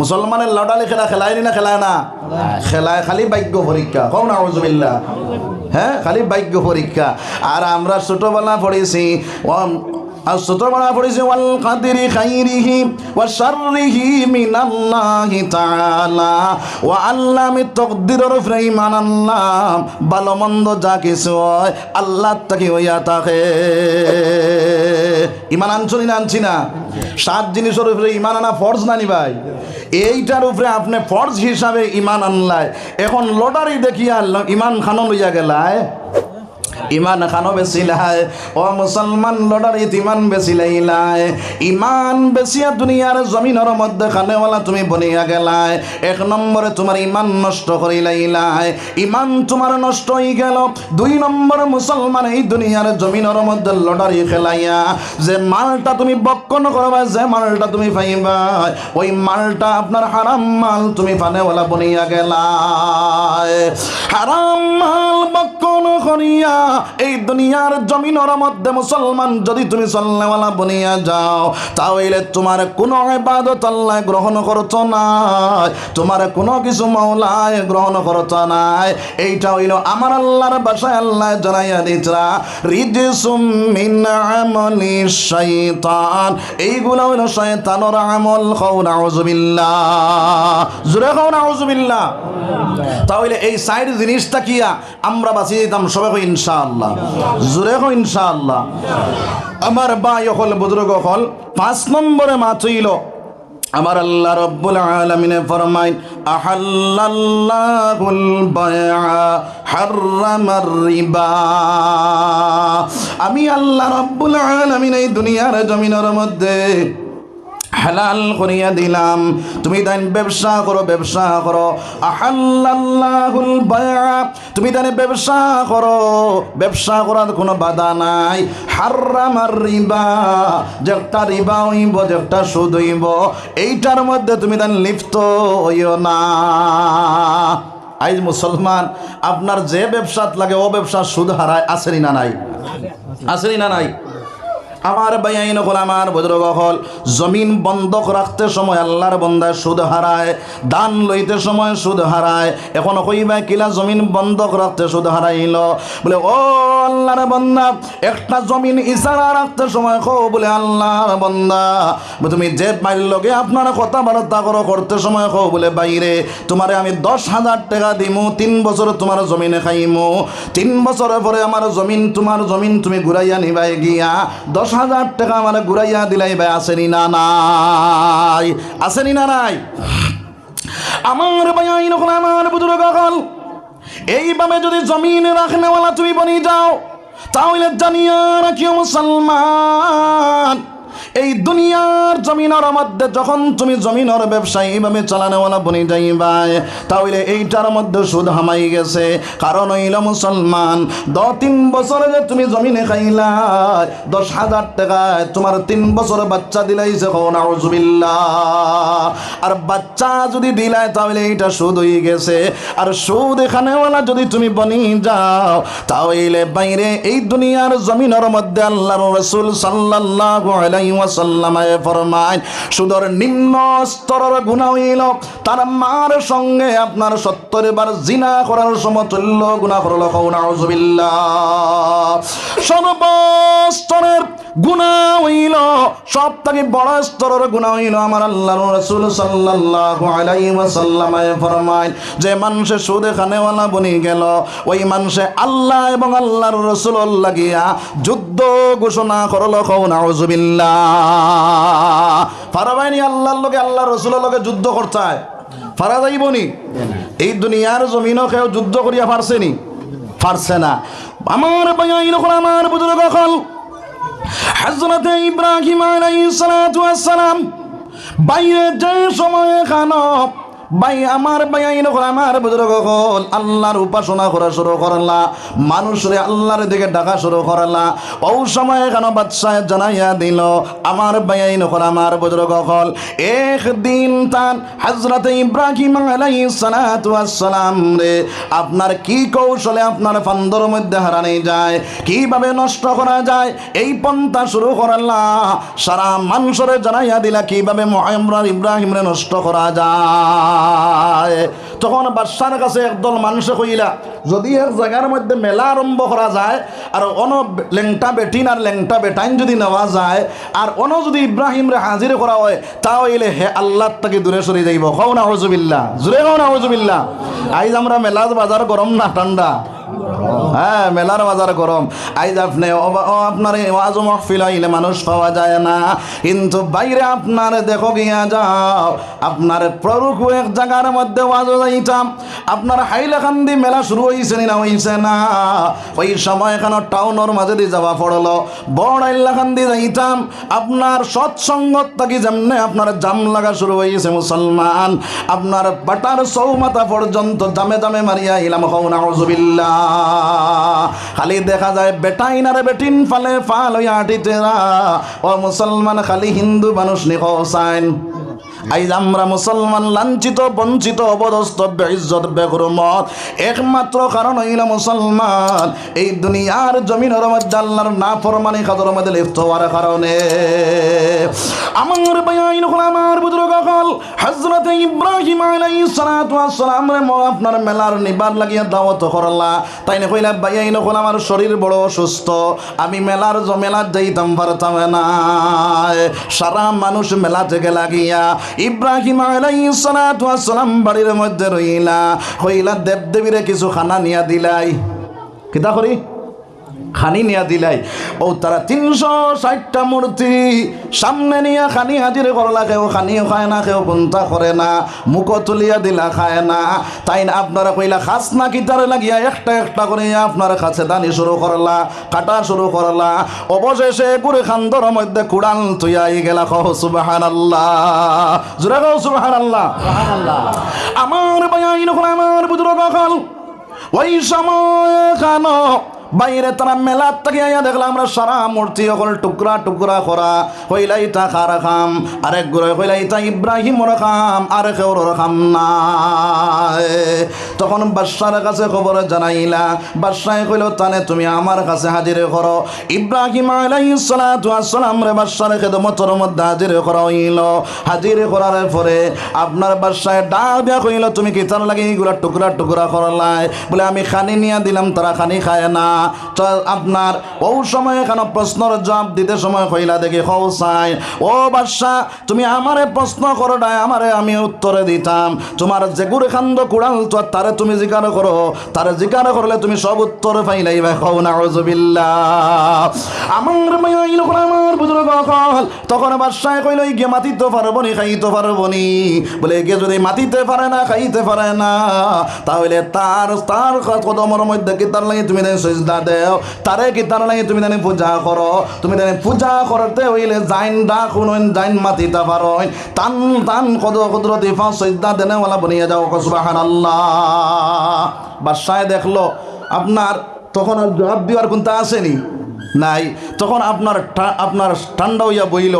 মুসলমানের লটারি খেলা খেলায় না খেলায় না? খেলায় খালি ভাগ্য পরীক্ষা কম না আউজুবিল্লাহ হ্যাঁ খালি ভাগ্য পরীক্ষা। আর আমরা ছোটবেলা পড়েছি ছোটবেলা পড়েছি, ওয়াল কাদিরি খাইরিহি ওয়া শাররিহি মিনাল্লাহি তাআলা। ওয়া আল্লামি তাকদিরের উপরে ঈমান আনলাম ভালো মন্দ যা কিছু হয়, আল্লাহ থেকে হইয়া থাকে ইমান আনছনি না আনছি না? সাত জিনিসের উপরে ইমান আনা ফরজ না নি ভাই? এইটার উপরে আপনি ফর্জ হিসাবে ইমান আনলায়। এখন লটারি দেখিয়া ইমান খানন হইয়া গেলায়। ইমান খানো বেচিলাই ও মুসলমান লটারিত ইমান বেচিলাইলাই ইমান বেচিয়া দুনিয়ার জমিনের মধ্যে খানেওয়ালা তুমি বনিয়া গেলাই এক নম্বরে তোমার ইমান নষ্ট করিলাইলাই ইমান তোমার নষ্ট হয়ে গেল। দুই নম্বরে মুসলমান এই দুনিয়ার জমিনের মধ্যে লটারি খেলাইয়া। যে মালটা তুমি বক্ষণ করবা, যে মালটা তুমি পাইবা ওই মালটা আপনার হারাম মাল তুমি ফানেওয়ালা বনিয়া গেলাই হারাম মাল বক্ষণ করিয়া এই দুনিয়ার জমিনের মধ্যে মুসলমান যদি তুমি চলনেওয়ালা বনিয়া যাও, তাহলে তোমার কোনো ইবাদত আল্লাহ গ্রহণ করত নাই তোমার কোনো কিছু মাওলায় গ্রহণ করত নাই এইটা হইল আমার আল্লাহর বাসায় আল্লাহ জানাইয়া দিতরা রিজসুম মিন আমলি শাইতান। এইগুলো হইল শয়তানের আমল। খাও নাউজুবিল্লাহ জুরে খাও নাউজুবিল্লাহ তাহলে এই সাইড জিনিসটা কিয়া আমরা বাঁচিয়ে দিতাম সবাই কই ইনশাআল্লাহ। জুরে কই ইনশাআল্লাহ। আমার বাই হল, বুজুর্গ হল, পাঁচ নম্বরে মা চইল আমার আল্লাহ রব্বুল আলামিনে ফরমাইন, আহাল্লাল্লাহুল বায়আ হাররামার রিবা। আমি আল্লাহ রব্বুল আলামিন এই দুনিয়ার জমিনের মধ্যে হালাল করিয়া দিলাম। তুমি তাই ব্যবসা করো ব্যবসা করো। আহাল্লাল্লাহুল বায়া। তুমি তাই ব্যবসা করো। ব্যবসা করার কোনো বাধা নাই। হারামার রিবা যে একটা রিবা হইব যে একটা সুদ হইব, এইটার মধ্যে তুমি তাই লিপ্ত হইও না। আইজ মুসলমান, আপনার যে ব্যবসাত লাগে, ও ব্যবসা সুদ হারায় আসেনি না নাই? আসেনি না নাই? আমার বাইন হল আমার বুজুর্গ জমিন বন্ধক রাখতে সময় আল্লাহর বন্দায় সুদ হারায়, দান লইতে সময় সুদ হারায়, এখন কইবা কিলা জমিন বন্ধক রাখতে সুদ হারাইল? বলে, ও আল্লাহর বন্দা, একটা জমিন ইশারা রাখতে সময় কো বলে, আল্লাহর বন্দা। তুমি যে বাইর লগে আপনার কথাবার্তা করো, করতে সময় কো বলে, বাইরে, তোমারে আমি দশ হাজার টাকা দিমু, তিন বছর তোমার জমিনে খাইমু, তিন বছরের পরে আমার জমিন, তোমার জমিন তুমি ঘুরাইয়া নিবাই গিয়া, দশ হাজার টাকা আমার ঘুরাইয়া দিলাই, ভাই, আসেনি না নাই? আসেনি না নাই? আমার ভাই, আইন হল আমার বুজুর্গ হল এইভাবে যদি জমিন রাখনেওয়ালা তুমি বনি যাও, তাহলে জানিয়া রাখিও মুসলমান। এই দুনিয়ার জমিনের মধ্যে যখন তুমি জমিনের ব্যবসা এইভাবে চালানোওয়ালা, বনি যাইবাই তাহলে এইটার মধ্যে সুদ হামাই গেছে। কারণ হইল মুসলমান দ তিন বছরে যে তুমি জমিনে খাইলা, দশ হাজার টাকায় তোমার তিন বছর বাচ্চা দিলাইছে নাউজুবিল্লাহ। আর বাচ্চা যদি দিলায়, তাহলে এইটা সুদ হয়ে গেছে। আর সুদ এখানেওয়ালা যদি তুমি বনি যাও, তাহলে বাইরে এই দুনিয়ার জমিনের মধ্যে আল্লাহর রসুল আলাইহি ওয়াসাল্লামে ফরমায়, সুদর নিম্ন স্তরের গুনাহ হইল, তার মার সঙ্গে আপনার সত্তর বার জিনা করার সমতুল্য গুনাহ করল নাউজুবিল্লাহ সর্বস্তরের গুনাহ হইল সব থেকে বড় স্তরের গুনাহ হইল আমার আল্লাহর রাসূল সাল্লাল্লাহু আলাইহি ওয়াসাল্লামে ফরমায়, যে মানুষে সুদে খানেওয়ালা বনি গেল, ওই মানুষে আল্লাহ এবং আল্লাহর রাসূল লাগিয়া যুদ্ধ ঘোষণা করল কও নাউজুবিল্লাহ ফারাবাইনি আল্লাহর লোকে আল্লাহ রসুলের লোকে যুদ্ধ করতায়। ফারা যাইবনি? এই দুনিয়ার জমিনও কেউ যুদ্ধ করিয়া পারছেনি পারছে না। আমার বাইন আমার বুজুর্গ হল। হজরত ইব্রাহিম আলাইহিস সালাতু ওয়াস সালাম বাইরে যে সময় খানো ভাই, আমার ভাই আমার বুজুর্গ হল। আল্লাহর উপাসনা করা শুরু করলা। মানুষরে আল্লাহর দিকে ডাকা শুরু করলা। ও সময় কেন বাদশাহ জানাইয়া দিল, আমার আইন আমার বুজুর্গ হল। একদিন তার হজরত ইব্রাহিম ওয়াস সালাম রে, আপনার কি কৌশলে আপনার ফান্দর মধ্যে হারানি যায়? কীভাবে নষ্ট করা যায়? এই পন্থা শুরু করলা। সারা মানুষরে জানাইয়া দিলা, কীভাবে মহামরার ইব্রাহিমরে নষ্ট করা যায়? তখন বাদশার কাছে একদল মানুষে কইলা যদি এক জায়গার মধ্যে মেলা আরম্ভ করা যায়, আর অন লেংটা বেটিন আর লেংটা বেটাইন যদি নেওয়া যায়, আর অন যদি ইব্রাহিমরে হাজির করা হয় তাহলে হে আল্লাহ তাকে দূরে সরে যাইব। কও না হজুবিল্লা জুড়ে কও না হজুবিল্লা আইজ আমরা মেলা বাজার গরম না ঠান্ডা। হ্যাঁ মেলার বাজার গরম। আইজ আপনি আপনার ওয়াজ মহফিল আইলে মানুষ পাওয়া যায় না। কিন্তু বাইরে আপনার দেখো গিয়া যাও। আপনার প্ররুখ এক জায়গার মধ্যে ওয়াজ যাইতাম আপনার হাইলাকান্দি মেলা শুরু হয়েছে না হইছে না? ওই সময় এখানে টাউনের মাঝে দিয়ে যাওয়া পড়ল? বড় হাইলাকান্দি যাইতাম। আপনার সৎসঙ্গত থাকি যেমনে আপনার জাম লাগা শুরু হয়েছে মুসলমান। আপনার বাটার চৌমাথা পর্যন্ত জামে জামে মারিয়া ইলাম হৌনা হজুবিল্লা খালি দেখা যায় বেটাইন আর বেটিন ফালে ফাল ও মুসলমান, খালি হিন্দু মানুষ নি হোসাইন আইজ আমরা মুসলমান, লাঞ্ছিত, বঞ্চিত অবদস্ত বেইজ্জত বেগরমত একমাত্র কারণ হইল মুসলমান। এই দুনিয়ার জমিনের মধ্যে আল্লাহর না ফরমানি খাদর মধ্যে লিপ্ত হওয়ার কারণে। আমার বাইন আমার বুজুর্গ হল হজরত ইব্রাহিম ওয়াস সালাম রে ম, আপনার মেলার নিবার লাগিয়া দাওয়াত করলা তাই কইলা বাইন হল আমার শরীর বড় অসুস্থ। আমি মেলার যাইতাম, পারতাম না। সারা মানুষ মেলা থেকে লাগিয়া ইব্রাহিম সালাম বাড়ির মধ্যে রইলা। কইলা দেব দেবীরে কিছু খানা নিয়া দিলাই। কিতা করি? খানি নিয়া দিলাই। ও তারা তিনশো ষাটটা মূর্তি সামনে নিয়া খানি হাজির করলা কেউ খানিও খায় না কেউ পন্থা করে না মুখ তুলিয়া দিলা খায় না। তাই না আপনারা কইলা খাস না কিতারে লাগিয়া একটা একটা করে আপনার কাছে দানি শুরু করলা কাটা শুরু করলা। অবশেষে গুড়ে খান্দর মধ্যে কুড়াল তুইয়াই গেলা কহ সুবাহান আল্লাহ জুড়ে কহ সুবাহান আল্লাহ আমার বায়াইন আমার বুজুর্গ কল ওই সময় খানো বাইরে তারা মেলার থেকে আইয়া দেখলাম, আমরা সারা মূর্তি অকল টুকরা টুকরা করা হইলাই তা খার খাম, আরেক গুড়ে হইলাই তা ইব্রাহিমর খাম, আর কেউর খাম না তখন বাদশার কাছে খবর জানাইলা বাদশাহ কইল, তানে তুমি আমার কাছে হাজির করো। ইব্রাহিম আলাইহিস সালাতু ওয়াস সালাম রে বাদশার খেদমতর মধ্যে হাজির করা হইল হাজির করার পরে আপনার বাদশায় ডাক দেয়া কইল, তুমি কি তার লাগে এইগুলা টুকরা টুকরা করলাই বলে, আমি খানি নিয়ে দিলাম, তারা খানি খায় না। আপনার, ও সময় এখানে প্রশ্নের জবাব দিতে সময় কইলা দেখি খৌসাই ও বাদশাহ তুমি আমারে প্রশ্ন করো নাই, আমারে আমি উত্তরে দিতাম। তোমার যে গুড়ে খান্দ কুড়াল তো তারে তুমি জিজ্ঞার করো, তারে জিজ্ঞার করলে তুমি সব উত্তর পাইলাই খৌ না আমার আমার বুজুর্গ কল, তখন বাদশাহ কইল গিয়ে মাতিতে পারব নি খাইতে পারব নি বলে গিয়ে যদি মাতিতে পারে না, খাইতে পারে না, তাহলে তার তার কদমর মধ্যে কি তার লাগে তুমি সজদা দেও তারে কি তার তুমি দেন পূজা করো? তুমি দেন পূজা করতে হইলে জাইন দা শুনুন, জাইন মাতিতে পারো তান তান কদ কুদরতি ফা সজদা দেনে ওলা বনিয়ে যাও সুবহানাল্লাহ। বাদশাহ দেখল, আপনার তখন আর জবাব দেওয়ার কোনটা আসেনি? নাই। তখন আপনার আপনার ঠান্ডা হইয়া বইল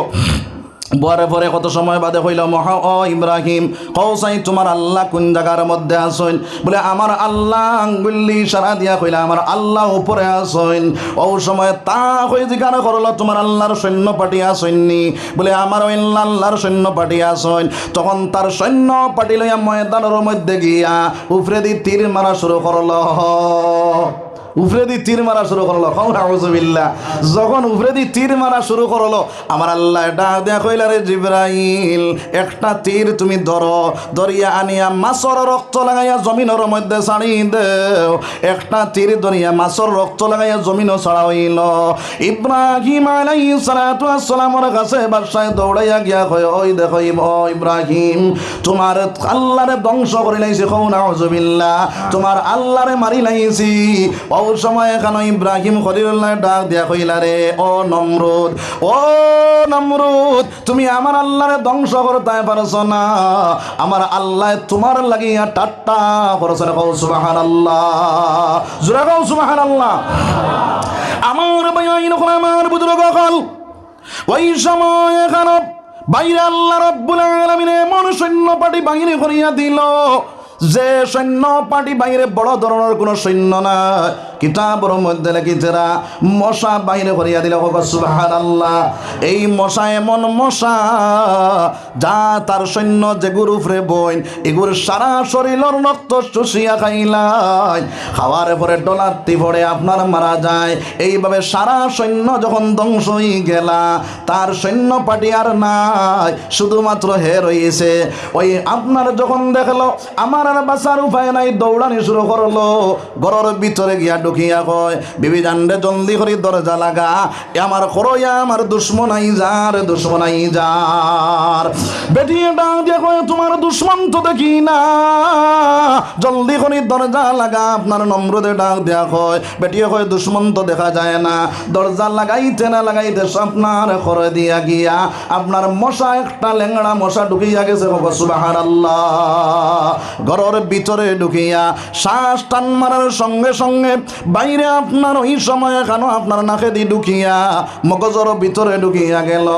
বরে পরে কত সময় বাদে হইল, মহা ও ইব্রাহিম কৌসাই তোমার আল্লাহ কোন জায়গার মধ্যে আসইন বলে, আমার আল্লাহ আঙ্গুল্লি সারা দিয়া কইলা, আমার আল্লাহ উপরে আসইন ও সময় তা হয়ে জিজ্ঞাসা করল, তোমার আল্লাহর সৈন্য পাটি আসইননি বলে, আমার ওই আল্লাহর সৈন্য পাটি আসইন তখন তার সৈন্য পাটি লইয়া ময়দানের মধ্যে গিয়া উপরে দি তীর মারা শুরু করল। উফরে দি তীর মারা শুরু করল কখন আউজুবিল্লাহ যখন উফরে দি তীর মারা শুরু করল, আমার আল্লাহ ডাক দেয়া কইলা, রে জিব্রাইল, একটা তীর তুমি ধরো দরিয়া আনিয়া মাছর রক্ত লাগাইয়া জমিনের মধ্যে ছাড়ি দেও। একটা তীর ধরিয়া মাছর রক্ত লাগাইয়া জমিনও ছড়া হইল ইব্রাহিম আলাইহিস সালাতু আসসালামের কাছে বাদশাহ দৌড়াইয়া গিয়া কয়, ওই দেখো ইব্রাহিম, তোমার আল্লাহরে ধ্বংস করে লাইছে কৌ নাউজুবিল্লাহ তোমার আল্লাহরে মারি লাইছি। ও ও সময় এখানে ইব্রাহিম খলিলুল্লাহ ডাক দিয়া কইলা রে, ও নমরুদ ও নমরুদ, তুমি আমার আল্লাহরে ধ্বংস করতে পারছ না। আমার আল্লাহ তোমার লাগিয়া টাট্টা করছ। না কও সুবহানাল্লাহ, জোরে কও সুবহানাল্লাহ। আমার ভাই নখন আমার বুজুর্গ হল ওই সময় এখানে বাইরে আল্লাহ রব্বুল আলামিন এমন সৈন্য পাটি বাইরে করিয়া দিল, যে সৈন্য পাটি বাইরে বড় ধরনের কোনো সৈন্য না কিতাবর মধ্যে লেখিছেরা, মশা বাইরে করিয়া দিল। সুবাহান আল্লাহ এই মশা এমন মশা যা তার সৈন্য যে গুরু ফ্রে বইন, এগুর সারা শরীরের রক্ত চুষিয়া খাইলাই। খাওয়ার পরে ডলারটি পড়ে আপনার মারা যায়। এইভাবে সারা সৈন্য যখন ধ্বংস হয়ে গেলা, তার সৈন্য পাটি আর নাই, শুধুমাত্র হে রয়েছে। ওই আপনার যখন দেখল, আমার আর বাসার উপায় নাই, দৌড়ানি শুরু করল, ঘরের ভিতরে গিয়া ঢুকিয়া কয়, বিবি জানরে জলদি করে দরজা লাগা। আমার করইয়া আমার দুশ্মন আই যার দুশ্মন আই যার। বেটিয়ে ডাক দিয়ে কয়, তোমার দুশ্মন তো দেখি না। জলদি করে দরজা লাগা, আপনার নম্রদে ডাক দেয়া কয়। বেটিয়ে কয়, দুশ্মন তো দেখা যায় না। দরজা লাগাইতে না লাগাইতে আপনার করে দিয়া গিয়া, আপনার মশা একটা লেংড়া মশা ঢুকিয়া গেছে সুবাহার আল্লাহ ঘরের ভিতরে ঢুকিয়া, শ্বাস টান মারার সঙ্গে সঙ্গে বাইরে আপনার ওই সময় কেন আপনার নাকে দি ঢুকিয়া, মগজর ভিতরে ঢুকিয়া গেল।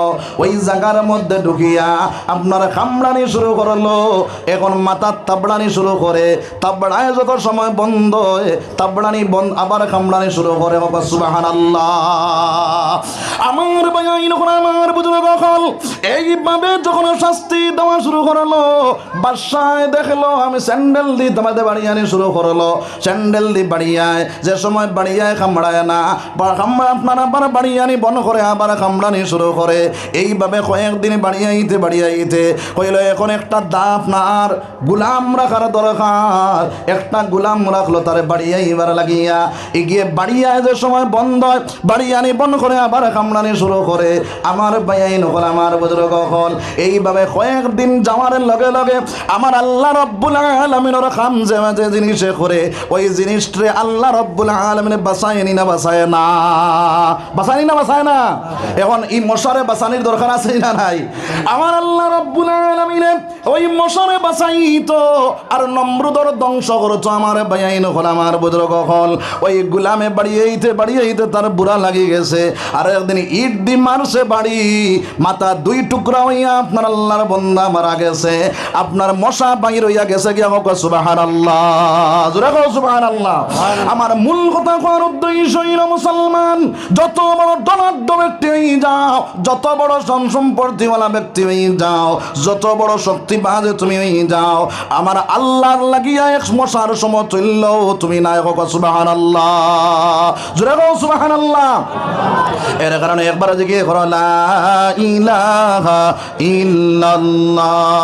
ওই জায়গার মধ্যে ঢুকিয়া আপনার কামড়ানি শুরু করল। এখন মাথার তাবড়ানি শুরু করে। তাবড়ায় যত সময় বন্ধ হয়, তাবড়ানি বন্ধ আবার কামড়ানি শুরু করে। বাবা সুবাহান আল্লাহ আমার যখন আমার বুঝলো কখন এইভাবে যখন শাস্তি দেওয়া শুরু করল, বাসায় দেখল, আমি স্যান্ডেল দি তোমাদের বাড়ি আনি শুরু করল। স্যান্ডেল দি বাড়িয়ায় যে সময় বাড়িয়ায় খামড়ায় না আপনার আবার বাড়ি আনি, বন করে আবার কামড়ানি শুরু করে। এইভাবে কয়েকদিন বাড়িয়াইতে বাড়িয়াইতে হইল এখন একটা দা আপনার গুলাম রাখার দরকার। একটা গুলাম রাখল তারে বাড়িয়াইবার লাগিয়া। এগিয়ে বাড়িয়ায় যে সময় বন্ধ হয় বাড়ি আনি, বন করে আবার কামড়ানি শুরু করে। আমার বাইয়াই নকল, আমার বুজুর্গ হল এইভাবে কয়েকদিন যাওয়ার লগে লগে আমার আল্লাহ রব্বুল আলমিনের খাম যে জিনিসে করে। ওই জিনিসটা আল্লাহ রব্বুল আলমিনে বাসায়নি না বাসায় না। বাসায়নি না বাসায় না? এখন এই মশারে বাসানির দরকার আছে না নাই? আমার আল্লাহ রব্বুল আলমিনে ওই মশারে আর নম্রদর ধ্বংস করছ আমার নকল আমার হল। ওই গুলামে বাড়িয়েইতে বাড়িয়েইতে তার বুড়া লাগি গেছে। আর একদিন ইট দি মারছে বাড়ি মাথা দুই টুকরা হইয়া আপনার আল্লাহর বন্দা মারা গেছে। আপনার মশা বাইর হইয়া গেছে গিয়া হোক সুবাহান আল্লাহ সুবাহান আল্লাহ আমার মূল কথা করার উদ্দেশ্য হইল মুসলমান, যত বড় ধনাঢ্য ব্যক্তি হয়ে যাও, যত বড় সম সম্পত্তিওয়ালা ব্যক্তি হয়ে যাও, যত বড় শক্তিবাদে তুমি হয়ে যাও, আমার আল্লাহর লাগিয়া এক মশার সমতুল্য তুমি নাই হোক সুবাহান আল্লাহ জোরে কও সুবাহান আল্লাহ এর কারণে একবার জিজ্ঞেস করো, লা ইলাহা ইল্লাল্লাহ।